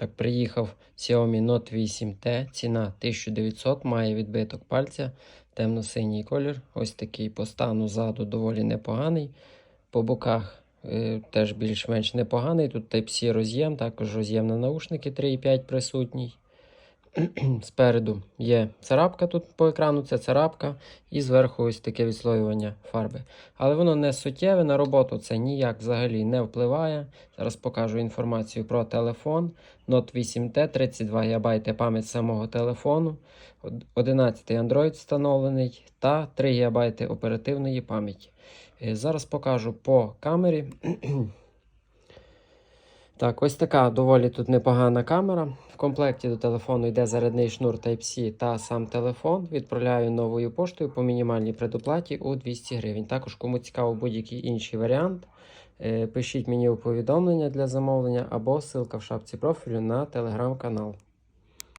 Так, приїхав Xiaomi Note 8T, ціна 1900, має відбиток пальця, темно-синій колір. Ось такий по стану ззаду доволі непоганий. По боках е, теж більш-менш непоганий. Тут Type-C роз'єм, також роз'єм на наушники 3,5 присутній. Спереду є царапка тут по екрану, це царапка, і зверху ось таке відслоювання фарби. Але воно не суттєве, на роботу це ніяк взагалі не впливає. Зараз покажу інформацію про телефон. Note 8T, 32 ГБ пам'ять самого телефону, 11 Android встановлений та 3 ГБ оперативної пам'яті. Е, Зараз покажу по камері. Так, ось така доволі тут непогана камера. В комплекті до телефону йде зарядний шнур Type-C та сам телефон. Відправляю новою поштою по мінімальній предоплаті у 200 гривень. Також, кому цікаво будь-який інший варіант, е, пишіть мені у повідомлення для замовлення або ссылка в шапці профілю на телеграм-канал.